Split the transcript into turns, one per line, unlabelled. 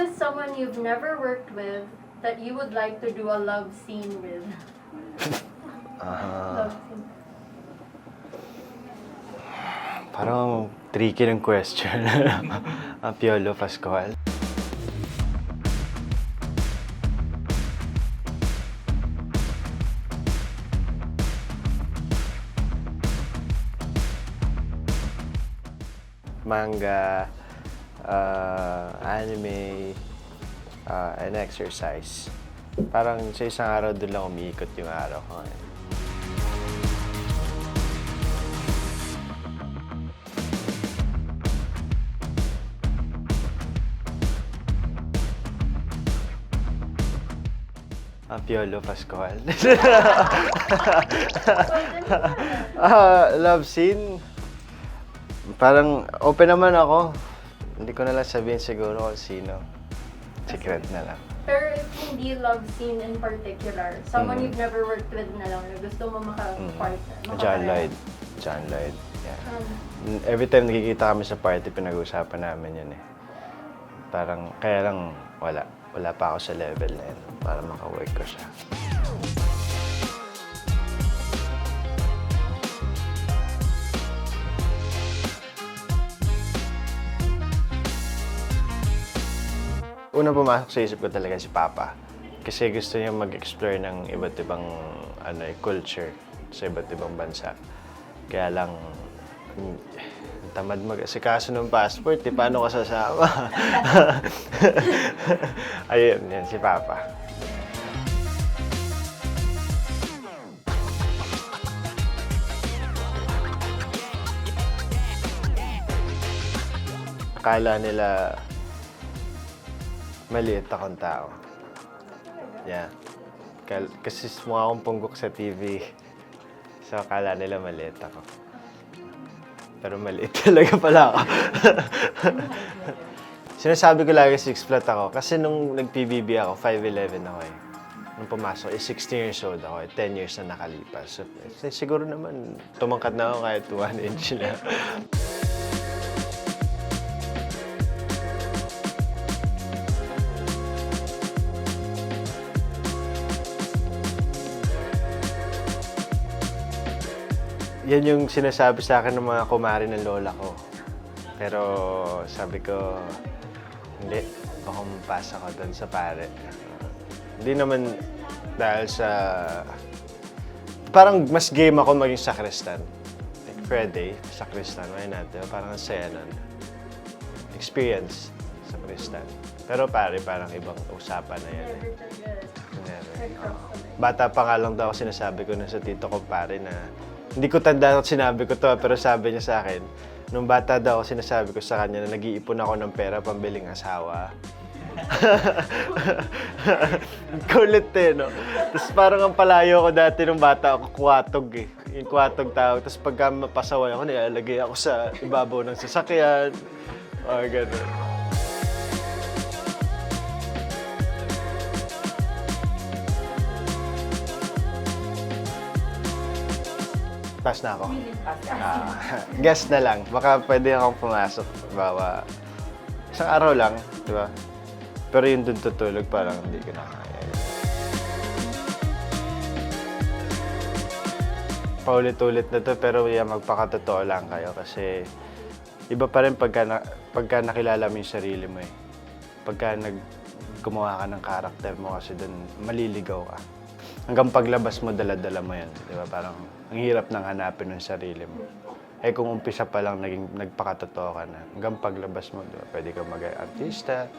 is someone you've never worked with that you would like to do a love scene with?
Ah,
Love scene.
parang tricky ng question. Ang Piolo Pascual. Manga, uh, anime, uh, and exercise. Parang sa isang araw doon lang umiikot yung araw ko. ngayon. Ang Piolo Pascual. Ah, love scene. Parang open naman ako. Hindi ko na lang sabihin siguro kung sino. Secret na lang.
Pero if hindi love scene in particular, someone
Mm.
you've never worked with na lang na gusto mo maka-partner.
Mm. John Lloyd. John Lloyd. Yeah.
Um,
Every time nakikita kami sa party, pinag-uusapan namin yun eh. Parang, kaya lang wala. Wala pa ako sa level na yun para maka-work ko siya. Unang pumasok sa isip ko talaga si Papa. Kasi gusto niya mag-explore ng iba't ibang ano, eh, culture sa iba't ibang bansa. Kaya lang, tamad mag-asikaso ng passport, eh, paano ka sasama? Ayun, yan, si Papa. Akala nila maliit akong tao. Yeah. Kasi mukha akong punggok sa TV. So, akala nila maliit ako. Pero maliit talaga pala ako. Sinasabi ko lagi 6 flat ako. Kasi nung nag-PBB ako, 5'11 ako eh. Nung pumasok, eh, 16 years old ako. Eh, 10 years na nakalipas. So, eh, siguro naman, tumangkat na ako kahit 1 inch na. Yan yung sinasabi sa akin ng mga kumari ng lola ko. Pero sabi ko, hindi. Baka mapasa ko doon sa pare. Hindi naman dahil sa... Parang mas game ako maging sakristan. Like Friday, sakristan, why not? Diba? Parang ang saya nun. Experience sa sakristan. Pero pare, parang ibang usapan na yan. Eh. Never. Bata pa nga lang daw ako sinasabi ko na sa tito ko pare na hindi ko tanda at sinabi ko to pero sabi niya sa akin nung bata daw ako sinasabi ko sa kanya na nag-iipon ako ng pera pambiling asawa. Kulit eh, no? Tapos parang ang palayo ko dati nung bata ako, kuwatog eh. Yung kuwatog tawag. Tapos pagka mapasaway ako, nilalagay ako sa ibabaw ng sasakyan. O, ganun. Pass na ako. Ah, guess na lang. Baka pwede akong pumasok. Bawa, isang araw lang, di ba? Pero yung dun tutulog, parang hindi ko na kaya. Paulit-ulit na to, pero yeah, magpakatotoo lang kayo kasi iba pa rin pagka, na, pagka nakilala mo yung sarili mo eh. Pagka nag gumawa ka ng karakter mo kasi dun maliligaw ka. Hanggang paglabas mo, dala-dala mo yan. Di ba? Parang ang hirap nang hanapin ng sarili mo. Eh kung umpisa pa lang naging nagpakatotoo ka na, hanggang paglabas mo, di ba? Pwede ka mag-artista,